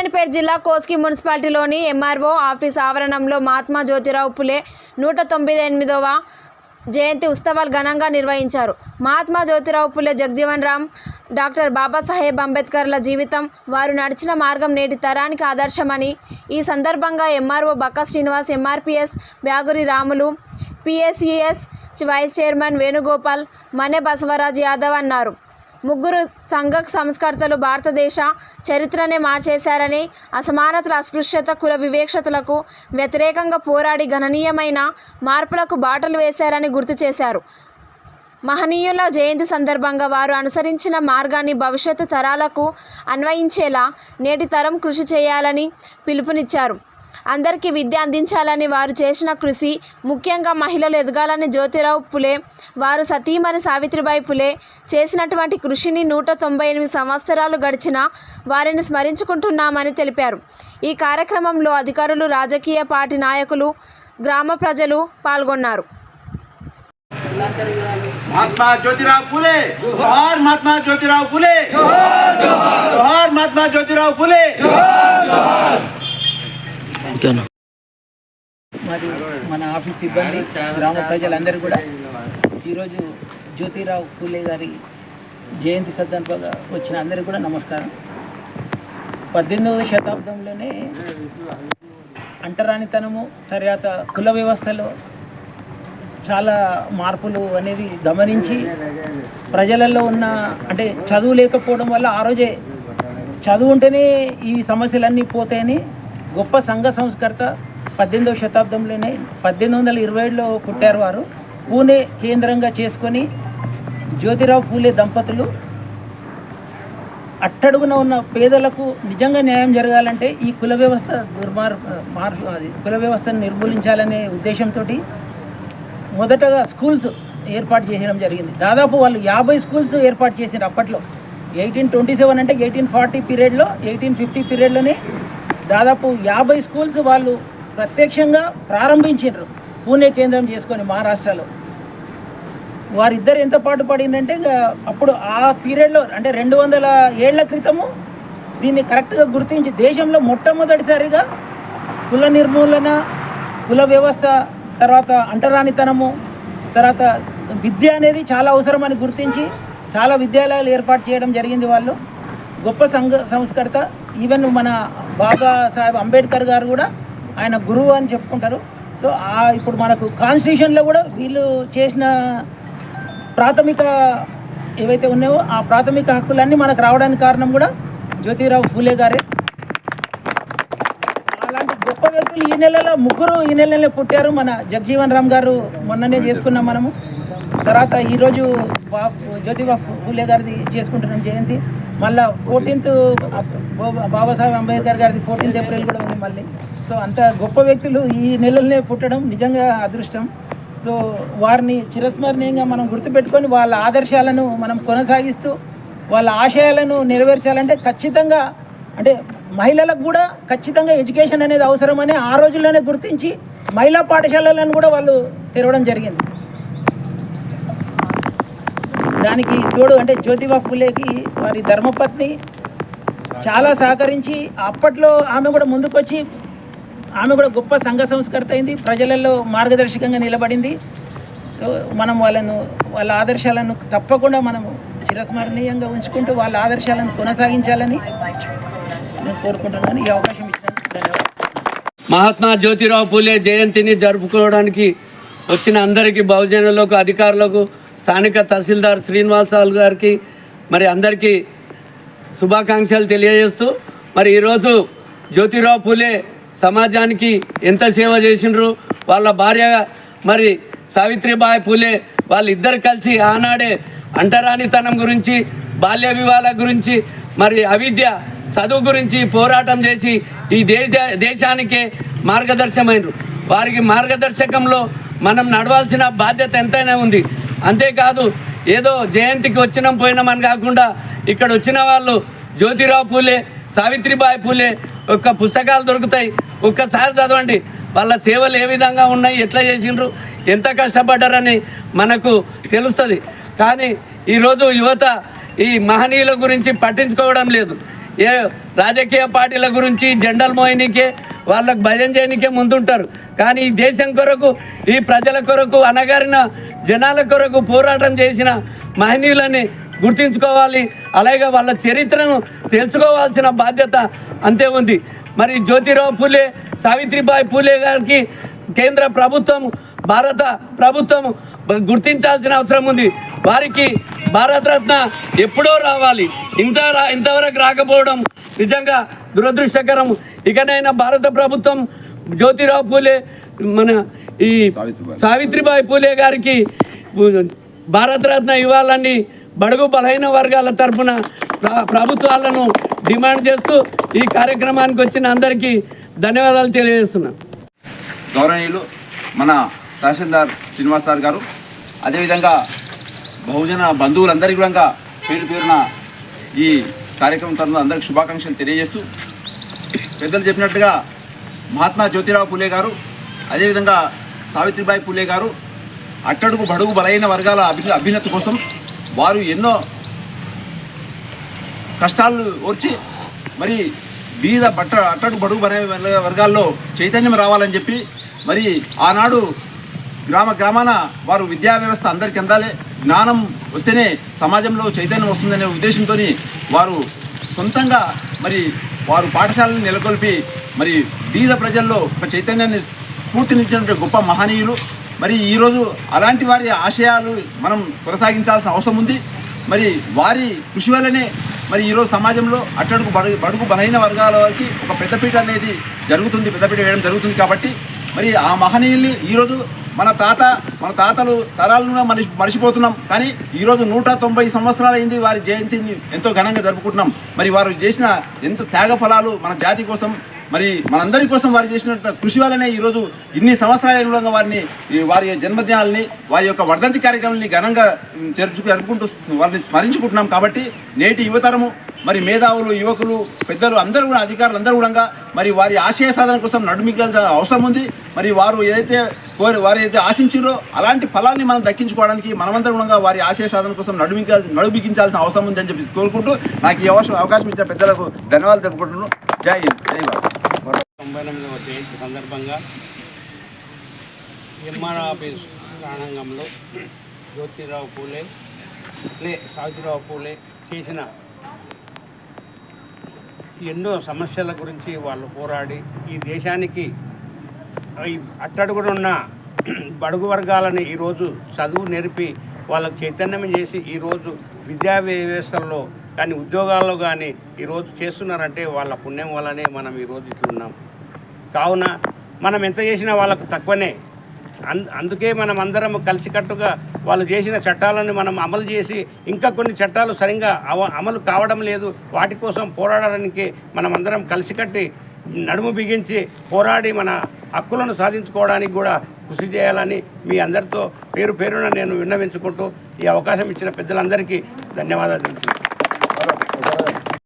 నారాయణపేట జిల్లా Koski మున్సిపాలిటీలోని MRO office ఆవరణంలో మహాత్మా జ్యోతిరావు పులే నూట తొంభై ఎనిమిదవ జయంతి ఉత్సవాలు ఘనంగా నిర్వహించారు. మహాత్మా జ్యోతిరావు పులే జగజీవన్ రామ్ డాక్టర్ బాబాసాహెబ్ అంబేద్కర్ల జీవితం వారు నడిచిన మార్గం నేటి తరానికి ఆదర్శమని ఈ సందర్భంగా MRO Bakka Srinivas MRPS Byaguri Ramulu PSES vice chairman Venugopal Mane Basavaraj Yadav అన్నారు. ముగ్గురు సంఘ సంస్కర్తలు భారతదేశ చరిత్రనే మార్చేశారని అసమానతల అస్పృశ్యత కుల వివేక్షతలకు వ్యతిరేకంగా పోరాడి గణనీయమైన మార్పులకు బాటలు వేశారని గుర్తు చేశారు. మహనీయుల జయంతి సందర్భంగా వారు అనుసరించిన మార్గాన్ని భవిష్యత్తు తరాలకు అన్వయించేలా నేటి తరం కృషి చేయాలని పిలుపునిచ్చారు. అందరికీ విద్య అందించాలని వారు చేసిన కృషి ముఖ్యంగా మహిళలు ఎదగాలని జ్యోతిరావు పులే వారు సతీమణి సావిత్రిబాయి పులే చేసినటువంటి కృషిని నూట తొంభై ఎనిమిది సంవత్సరాలు గడిచిన వారిని స్మరించుకుంటున్నామని తెలిపారు ఈ కార్యక్రమంలో అధికారులు రాజకీయ పార్టీ నాయకులు గ్రామ ప్రజలు పాల్గొన్నారు महात्मा ज्योतिराव फुले जोहार महात्मा ज्योतिराव फुले जोहार महात्मा ज्योतिराव फुले మరి మన ఆఫీస్ సిబ్బంది గ్రామ ప్రజలందరూ కూడా ఈరోజు జ్యోతిరావు పూలే గారి జయంతి సందర్భంగా వచ్చిన అందరికీ కూడా నమస్కారం. పద్దెనిమిదవ శతాబ్దంలోనే అంటరానితనము తర్వాత కుల వ్యవస్థలో చాలా మార్పులు అనేవి గమనించి ప్రజలలో ఉన్న అంటే చదువు లేకపోవడం వల్ల ఆ రోజే చదువు ఉంటేనే ఈ సమస్యలన్నీ పోతాయని గొప్ప సంఘ సంస్కర్త పద్దెనిమిదవ శతాబ్దంలోనే పద్దెనిమిది వందల ఇరవై ఏడులో పుట్టారు వారు. పూణే కేంద్రంగా చేసుకొని జ్యోతిరావు పూలే దంపతులు. అట్టడుగున ఉన్న పేదలకు నిజంగా న్యాయం జరగాలంటే ఈ కుల వ్యవస్థ దుర్మార్ మార్ అది కుల వ్యవస్థను నిర్మూలించాలనే ఉద్దేశంతో మొదటగా స్కూల్స్ ఏర్పాటు చేయడం జరిగింది. దాదాపు వాళ్ళు యాభై స్కూల్స్ ఏర్పాటు చేసిండ్రు అప్పట్లో. ఎయిటీన్ ట్వంటీ సెవెన్ అంటే ఎయిటీన్ ఫార్టీ పీరియడ్లో ఎయిటీన్ ఫిఫ్టీ పీరియడ్లోనే దాదాపు యాభై స్కూల్స్ వాళ్ళు ప్రత్యక్షంగా ప్రారంభించిండ్రు. పూణే కేంద్రం చేసుకొని మహారాష్ట్రలో వారిద్దరు ఎంత పాటు పడిందంటే ఇక అప్పుడు ఆ పీరియడ్లో అంటే రెండు వందల ఏళ్ళ క్రితము దీన్ని కరెక్ట్గా గుర్తించి దేశంలో మొట్టమొదటిసారిగా కుల నిర్మూలన కుల వ్యవస్థ తర్వాత అంటరానితనము తర్వాత విద్య అనేది చాలా అవసరమని గుర్తించి చాలా విద్యాలయాలు ఏర్పాటు చేయడం జరిగింది వాళ్ళు. గొప్ప సంఘ సంస్కర్త. ఈవెన్ మన బాబా సాహెబ్ అంబేద్కర్ గారు కూడా ఆయన గురువు అని చెప్పుకుంటారు. సో ఆ ఇప్పుడు మనకు కాన్స్టిట్యూషన్లో కూడా వీళ్ళు చేసిన ప్రాథమిక ఏవైతే ఉన్నాయో ఆ ప్రాథమిక హక్కులన్నీ మనకు రావడానికి కారణం కూడా జ్యోతిరావు ఫూలే గారే. అలాంటి గొప్ప వ్యక్తులు ఈ నెలలో ముగ్గురు ఈ నెలలోనే పుట్టారు. మన జగజీవన్ రామ్ గారు మొన్ననే చేసుకున్నాం మనము. తర్వాత ఈరోజు బా జ్యోతిబా ఫూలే గారిది చేసుకుంటున్నాం జయంతి. మళ్ళా ఫోర్టీన్త్ బాబాసాహెబ్ అంబేద్కర్ గారిది ఫోర్టీన్త్ ఏప్రిల్ కూడా ఉంది మళ్ళీ. సో అంత గొప్ప వ్యక్తులు ఈ నెలలనే పుట్టడం నిజంగా అదృష్టం. సో వారిని చిరస్మరణీయంగా మనం గుర్తుపెట్టుకొని వాళ్ళ ఆదర్శాలను మనం కొనసాగిస్తూ వాళ్ళ ఆశయాలను నెరవేర్చాలంటే ఖచ్చితంగా అంటే మహిళలకు కూడా ఖచ్చితంగా ఎడ్యుకేషన్ అనేది అవసరమని ఆ రోజుల్లోనే గుర్తించి మహిళా పాఠశాలలను కూడా వాళ్ళు తెరవడం జరిగింది. దానికి తోడు అంటే జ్యోతిబా ఫులేకి వారి ధర్మపత్ని చాలా సహకరించి అప్పట్లో ఆమె కూడా ముందుకొచ్చి ఆమె కూడా గొప్ప సంఘ సంస్కర్త అయింది. ప్రజలలో మార్గదర్శకంగా నిలబడింది. సో మనం వాళ్ళను వాళ్ళ ఆదర్శాలను తప్పకుండా మనము చిరస్మరణీయంగా ఉంచుకుంటూ వాళ్ళ ఆదర్శాలను కొనసాగించాలని నేను కోరుకుంటున్నాను. ఈ అవకాశం ఇచ్చినందుకు ధన్యవాదాలు. మహాత్మా జ్యోతిరావు పూలే జయంతిని జరుపుకోవడానికి వచ్చిన అందరికీ బహుజనులకు అధికారులకు స్థానిక తహసీల్దార్ శ్రీనివాసాలు గారికి మరి అందరికీ శుభాకాంక్షలు తెలియజేస్తూ మరి ఈరోజు జ్యోతిరావు పూలే సమాజానికి ఎంత సేవ చేసిండ్రు వాళ్ళ భార్య మరి సావిత్రిబాయి పూలే వాళ్ళిద్దరు కలిసి ఆనాడే అంటరానితనం గురించి బాల్య వివాహాల గురించి మరి అవిద్య చదువు గురించి పోరాటం చేసి ఈ దేశ దేశానికే మార్గదర్శమైనరు వారికి మార్గదర్శకంలో మనం నడవాల్సిన బాధ్యత ఎంతైనా ఉంది. అంతేకాదు ఏదో జయంతికి వచ్చినాం పోయినామని కాకుండా ఇక్కడ వచ్చిన వాళ్ళు జ్యోతిరావు పూలే సావిత్రిబాయి పూలే ఒక్క పుస్తకాలు దొరుకుతాయి ఒక్కసారి చదవండి. వాళ్ళ సేవలు ఏ విధంగా ఉన్నాయి ఎట్లా చేసిండ్రు ఎంత కష్టపడ్డారని మనకు తెలుస్తుంది. కానీ ఈరోజు యువత ఈ మహనీయుల గురించి పట్టించుకోవడం లేదు. ఏ రాజకీయ పార్టీల గురించి జెండల్ మోయనికే వాళ్ళకు భయం చేయనికే ముందుంటారు. కానీ ఈ దేశం కొరకు ఈ ప్రజల కొరకు అనగారిన జనాల కొరకు పోరాటం చేసిన మహనీయులని గుర్తించుకోవాలి. అలాగే వాళ్ళ చరిత్రను తెలుసుకోవాల్సిన బాధ్యత అంతే ఉంది. మరి జ్యోతిరావు పూలే సావిత్రిబాయి పూలే గారికి కేంద్ర ప్రభుత్వం భారత ప్రభుత్వం గుర్తించాల్సిన అవసరం ఉంది. వారికి భారతరత్న ఎప్పుడో రావాలి. ఇంత రా ఇంతవరకు రాకపోవడం నిజంగా దురదృష్టకరం. ఇకనైనా భారత ప్రభుత్వం జ్యోతిరావు పూలే మన ఈ సావిత్రిబాయి పూలే గారికి భారతరత్న ఇవ్వాలని బడుగు బలహీన వర్గాల తరఫున ప్రభుత్వాలను డిమాండ్ చేస్తూ ఈ కార్యక్రమానికి వచ్చిన అందరికీ ధన్యవాదాలు తెలియజేస్తున్నాను గౌరవనీయులు మన తహసీల్దార్ శ్రీనివాస్ సార్ గారు అదేవిధంగా బహుజన బంధువులందరికీ కూడా పేరు పేరున ఈ కార్యక్రమం తరఫున అందరికి శుభాకాంక్షలు తెలియజేస్తూ పెద్దలు చెప్పినట్టుగా మహాత్మా జ్యోతిరావు పూలే గారు అదేవిధంగా సావిత్రిబాయి పూలే గారు అట్టడుగు బడుగు బలైన వర్గాల అభి అభ్యున్నతి కోసం వారు ఎన్నో కష్టాలు ఓర్చి మరి బీద బట్ట అట్టడుగు బడుగు బలైన వర్గాల్లో చైతన్యం రావాలని చెప్పి మరి ఆనాడు గ్రామ గ్రామాన వారు విద్యా వ్యవస్థ అందరికీ అందాలి. జ్ఞానం వస్తేనే సమాజంలో చైతన్యం వస్తుందనే ఉద్దేశంతో వారు సొంతంగా మరి వారు పాఠశాలను నెలకొల్పి మరి బీద ప్రజల్లో ఒక చైతన్యాన్ని స్ఫూర్తినిచ్చినటువంటి గొప్ప మహనీయులు. మరి ఈరోజు అలాంటి వారి ఆశయాలు మనం కొనసాగించాల్సిన అవసరం ఉంది. మరి వారి కృషి వల్లనే మరి ఈరోజు సమాజంలో అట్టడుగు బడుగు బడుగు బలహీన వర్గాల వారికి ఒక పెద్దపీట అనేది జరుగుతుంది. పెద్దపీట వేయడం జరుగుతుంది కాబట్టి మరి ఆ మహనీయుల్ని ఈరోజు మన తాత మన తాతలు తరాలను మనిషి మర్చిపోతున్నాం. కానీ ఈరోజు నూట తొంభై సంవత్సరాలైంది వారి జయంతిని ఎంతో ఘనంగా జరుపుకుంటున్నాం. మరి వారు చేసిన ఎంత త్యాగ ఫలాలు మన జాతి కోసం మరి మనందరి కోసం వారు చేసిన కృషి వల్లనే ఈరోజు ఇన్ని సంవత్సరాల మూలంగా వారిని వారి జన్మదినాలని వారి యొక్క వర్ధంతి కార్యక్రమాన్ని ఘనంగా ఉమ్, జరుపుకు జరుపుకుంటూ వారిని స్మరించుకుంటున్నాం కాబట్టి నేటి యువతరము మరి మేధావులు యువకులు పెద్దలు అందరూ కూడా అధికారులు అందరూ కూడా మరి వారి ఆశయ సాధన కోసం నడుమికాల్సిన అవసరం ఉంది. మరి వారు ఏదైతే కోరి వారు ఏదైతే ఆశించారో అలాంటి ఫలాన్ని మనం దక్కించుకోవడానికి మనమందరం కూడా వారి ఆశయ సాధన కోసం నడుమిక నడుమికించాల్సిన అవసరం ఉంది అని చెప్పి కోరుకుంటూ నాకు ఈ అవకాశం ఇచ్చిన పెద్దలకు ధన్యవాదాలు తెలుపుకుంటున్నాను. జై హింద్ జై భారత్. తొంభై ఎనిమిదవ జయంతి సందర్భంగా ఎంఆర్ ఆఫీస్ ప్రాణాంగంలో జ్యోతిరావు పూలే లే సావిత్రిరావు పూలే చేసిన ఎన్నో సమస్యల గురించి వాళ్ళు పోరాడి ఈ దేశానికి అట్టడుగుడున్న బడుగు వర్గాలని ఈరోజు చదువు నేర్పి వాళ్ళకు చైతన్యం చేసి ఈరోజు విద్యా వ్యవస్థల్లో కానీ ఉద్యోగాల్లో కానీ ఈరోజు చేస్తున్నారంటే వాళ్ళ పుణ్యం వల్లనే మనం ఈరోజు ఇట్లున్నాం. కావున మనం ఎంత చేసినా వాళ్ళకు తక్కువనే. అందుకే మనం అందరం కలిసికట్టుగా వాళ్ళు చేసిన చట్టాలను మనం అమలు చేసి ఇంకా కొన్ని చట్టాలు సరిగ్గా అమలు కావడం లేదు. వాటి కోసం పోరాడడానికి మనం అందరం కలిసికట్టి నడుము బిగించి పోరాడి మన హక్కులను సాధించుకోవడానికి కూడా కృషి చేయాలని మీ అందరితో పేరు పేరున నేను విన్నవించుకుంటూ ఈ అవకాశం ఇచ్చిన పెద్దలందరికీ ధన్యవాదాలు